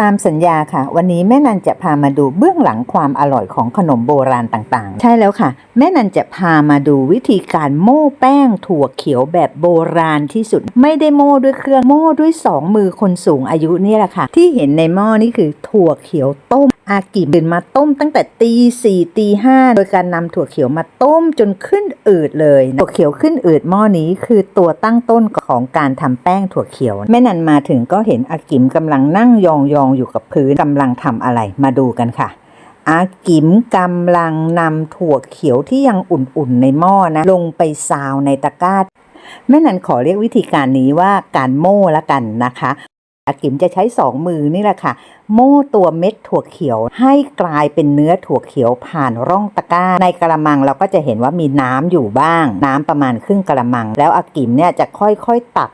ตามสัญญาค่ะ วันนี้แม่นันจะพามาดูเบื้องหลังความอร่อยของขนมโบราณต่างๆ ใช่แล้วค่ะ แม่นันจะพามาดูวิธีการโม่แป้งถั่วเขียวแบบโบราณที่สุด ไม่ได้โม่ด้วยเครื่องโม่ด้วยสองมือคนสูงอายุนี่แหละค่ะ ที่เห็นในหม้อนี่คือถั่วเขียวต้มอากิตื่นมาต้มตั้งแต่ตีสี่ตีห้าโดยการนำถั่วเขียวมาต้มจนขึ้นอืดเลยถั่วเขียวขึ้นอืดหม้อนี้คือตัวตั้งต้นของการทำแป้งถั่วเขียว แม่นันมาถึงก็เห็นอากิมกำลังนั่งยองๆออยู่กับพื้นกำลังทำอะไรมาดูกันค่ะ อากิมกำลังนำถั่วเขียวที่ยังอุ่นๆในหม้อนะ ลงไปซาวในตะกร้า แม่นันขอเรียกวิธีการนี้ว่าการโม่ละกันนะคะอากิมจะใช้สองมือนี่แหละค่ะ โม่ตัวเม็ดถั่วเขียวให้กลายเป็นเนื้อถั่วเขียวผ่านร่องตะกร้า ในกระมังเราก็จะเห็นว่ามีน้ำอยู่บ้าง น้ำประมาณครึ่งกระมัง แล้วอากิมเนี่ยจะค่อยๆตัก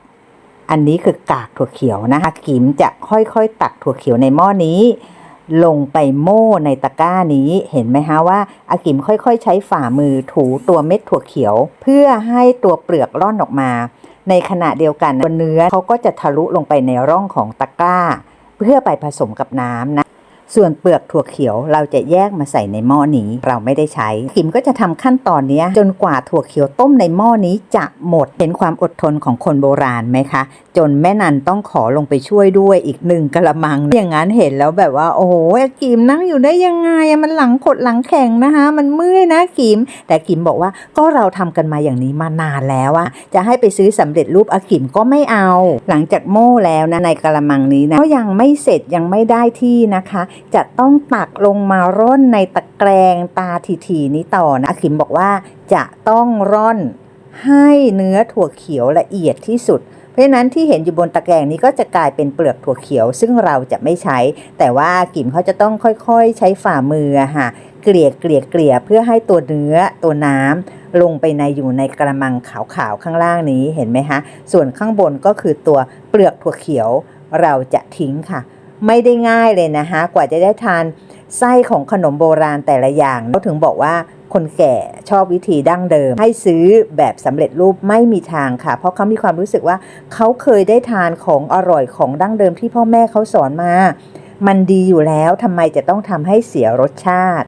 อันนี้คือกากถั่วเขียวนะคะกิมจะค่อยๆ ตักถั่วเขียวในหม้อนี้ ลงไปโม่ในตะกร้านี้เห็นไหมฮะว่าอากิมค่อยๆ ใช้ฝ่ามือถูตัวเม็ดถั่วเขียว เพื่อให้ตัวเปลือกร่อนออกมา ในขณะเดียวกันตัวเนื้อเขาก็จะทะลุลงไปในร่องของตะกร้า เพื่อไปผสมกับน้ำนะ ส่วนเปลือกถั่วเขียวเราจะแยกมาใส่ในหม้อนี้เราไม่ได้ใช้ขิมก็จะทำขั้นตอนนี้จนกว่าถั่วเขียวต้มในหม้อนี้จะหมดเห็นความอดทนของคนโบราณไหมคะ จนแม่นันต้องขอลงไปช่วยด้วยอีกหนึ่งกระมัง อย่างนั้นเห็นแล้วแบบว่า โอ้โหกิมนั่งอยู่ได้ยังไงมันหลังขดหลังแข็งนะคะ มันเมื่อยนะกิมแต่กิมบอกว่าก็เราทำกันมาอย่างนี้มานานแล้วอะจะให้ไปซื้อสำเร็จรูปอากิมก็ไม่เอา หลังจากโม่แล้วนะในกระมังนี้นะก็ยังไม่เสร็จยังไม่ได้ที่นะคะจะต้องตักลงมาร่อนในตะแกรงตาทีๆนี้ต่อนะอากิมบอกว่าจะต้องร่อนให้เนื้อถั่วเขียวละเอียดที่สุด เพราะฉะนั้นที่เห็นอยู่บนตะแกรงนี้ก็จะกลายเป็นเปลือกถั่วเขียว ซึ่งเราจะไม่ใช้ แต่ว่ากิมเขาจะต้องค่อยๆ ใช้ฝ่ามือค่ะเกลี่ยเกลี่ยเกลี่ยเพื่อให้ตัวเนื้อตัวน้ำลงไปในอยู่ในกระมังขาวๆข้างล่างนี้เห็นไหมคะส่วนข้างบนก็คือตัวเปลือกถั่วเขียวเราจะทิ้งค่ะ ไม่ได้ง่ายเลยนะคะกว่าจะได้ทานไส้ของขนมโบราณแต่ละอย่างเขาถึงบอกว่าคนแก่ชอบวิธีดั้งเดิม ให้ซื้อแบบสำเร็จรูปไม่มีทางค่ะ เพราะเขามีความรู้สึกว่าเขาเคยได้ทานของอร่อยของดั้งเดิมที่พ่อแม่เขาสอนมา มันดีอยู่แล้วทำไมจะต้องทำให้เสียรสชาติ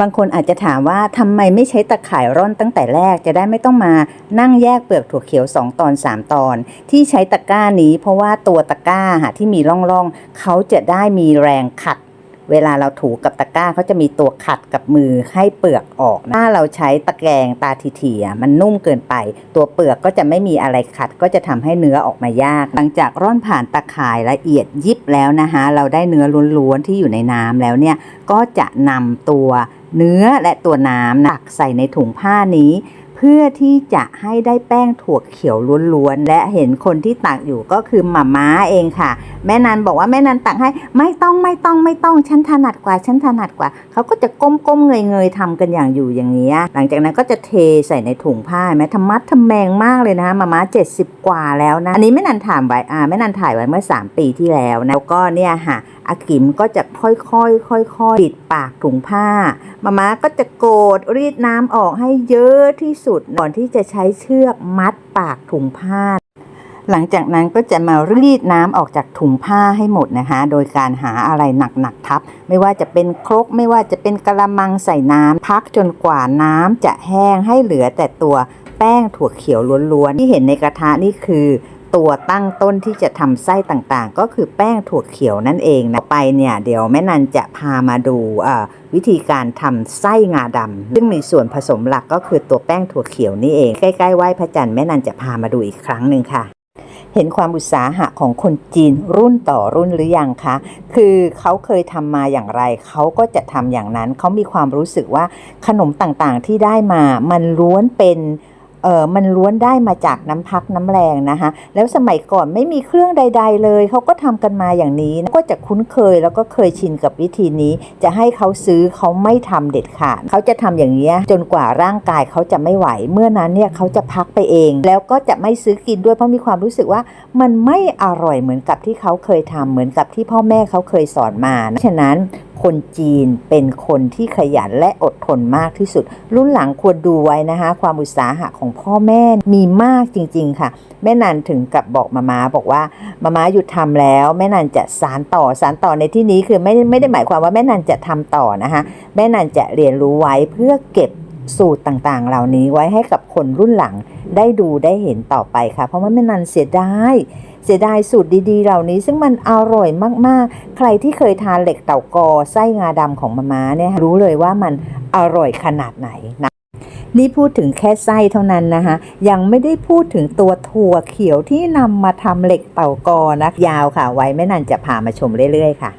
บางคนอาจจะถามว่าทำไมไม่ใช้ตะข่ายร่อนตั้งแต่แรกจะได้ไม่ต้องมานั่งแยกเปลือกถั่วเขียว 2 ตอน 3 ตอน ที่ใช้ตะกร้านี้เพราะว่าตัวตะกร้าค่ะที่มีร่องๆเขาจะได้มีแรงขัด เวลาเราถูกับตะกร้าเขาจะมีตัวขัดกับมือให้เปลือกออกนะถ้าเราใช้ตะแกรงตาทีเทีอะมันนุ่มเกินไป ตัวเปลือกก็จะไม่มีอะไรขัด ก็จะทำให้เนื้อออกมายาก หลังจากร่อนผ่านตะข่ายละเอียดยิบแล้วนะคะเราได้เนื้อล้วนๆที่อยู่ในน้ำแล้วเนี่ยก็จะนำตัวเนื้อและตัวน้ำนะตักใส่ในถุงผ้านี้ เพื่อที่จะให้ได้แป้งถั่วเขียวล้วนๆและเห็นคนที่ตักอยู่ก็คือหม่าม้าเองค่ะ แม่นันบอกว่าแม่นันตักให้ไม่ต้องไม่ต้องไม่ต้องฉันถนัดกว่าฉันถนัดกว่า เขาก็จะก้มก้มเงยเงยทำกันอย่างอยู่อย่างเงี้หลังจากนั้นก็จะเทใส่ในถุงผ้าแม้ธรรมัดทำแมงมากเลยนะหม่าม้า 70 กว่าแล้วนะอันนี้แม่นันถ่ายไว้อ่าแม่นันถ่ายไว้เมื่อ 3 ปีที่แล้วนะแล้วก็เนี่ยค่ะ อากิมก็จะค่อยๆค่อยๆปิดปากถุงผ้ามาม่าก็จะโกดรีดน้ำออกให้เยอะที่สุดก่อนที่จะใช้เชือกมัดปากถุงผ้า หลังจากนั้นก็จะมารีดน้ำออกจากถุงผ้าให้หมดนะคะ โดยการหาอะไรหนักๆทับ ไม่ว่าจะเป็นครกไม่ว่าจะเป็นกระมังใส่น้ำพักจนกว่าน้ำจะแห้งให้เหลือแต่ตัวแป้งถั่วเขียวล้วนๆที่เห็นในกระทะนี่คือ ตัวตั้งต้นที่จะทำไส้ต่างๆ ก็คือแป้งถั่วเขียวนั่นเองนะไปเนี่ยเดี๋ยวแม่นันจะพามาดูวิธีการทำไส้งาดำซึ่งมีส่วนผสมหลักก็คือตัวแป้งถั่วเขียวนี่เอง ใกล้ๆไหว้พระจันทร์แม่นันจะพามาดูอีกครั้งหนึ่งค่ะเห็นความอุตสาหะของคนจีนรุ่นต่อรุ่นหรือยังคะ คือเขาเคยทำมาอย่างไร เขาก็จะทำอย่างนั้น เขามีความรู้สึกว่าขนมต่างๆที่ได้มา มันล้วนเป็น เออมันล้วนได้มาจากน้ำพักน้ำแรงนะคะแล้วสมัยก่อนไม่มีเครื่องใด ๆ เลยเขาก็ทำกันมาอย่างนี้นะก็จะคุ้นเคยแล้วก็เคยชินกับวิธีนี้ จะให้เขาซื้อเขาไม่ทำเด็ดขาดเขาจะทำอย่างนี้จนกว่าร่างกายเขาจะไม่ไหว เมื่อนั้นเนี่ยเขาจะพักไปเอง แล้วก็จะไม่ซื้อกินด้วยเพราะมีความรู้สึกว่า มันไม่อร่อยเหมือนกับที่เขาเคยทำเหมือนกับที่พ่อแม่เขาเคยสอนมานะฉะนั้น คนจีนเป็นคนที่ขยันและอดทนมากที่สุด รุ่นหลังควรดูไว้นะคะ ความอุตสาหะของพ่อแม่มีมากจริง ๆ ค่ะ แม่นันถึงกับบอกมามาบอกว่ามามาหยุดทำแล้ว แม่นันจะสารต่อสารต่อในที่นี้คือไม่ไม่ได้หมายความว่าแม่นันจะทำต่อนะคะแม่นันจะเรียนรู้ไว้เพื่อเก็บสูตรต่างๆ เหล่านี้ไว้ให้กับคนรุ่นหลังได้ดูได้เห็นต่อไปค่ะ เพราะว่าแม่นันเสียดาย เสียดายสูตรดีๆ เหล่านี้ซึ่งมันอร่อยมากๆ ใครที่เคยทานเหล็กเต่ากอไส้งาดำของมาม่าเนี่ยรู้เลยว่ามันอร่อยขนาดไหนนะนี่พูดถึงแค่ไส้เท่านั้นนะคะ ยังไม่ได้พูดถึงตัวถั่วเขียวที่นำมาทำเหล็กเต่ากอนะยาวค่ะ ไว้ไม่นานจะพามาชมเรื่อยๆค่ะ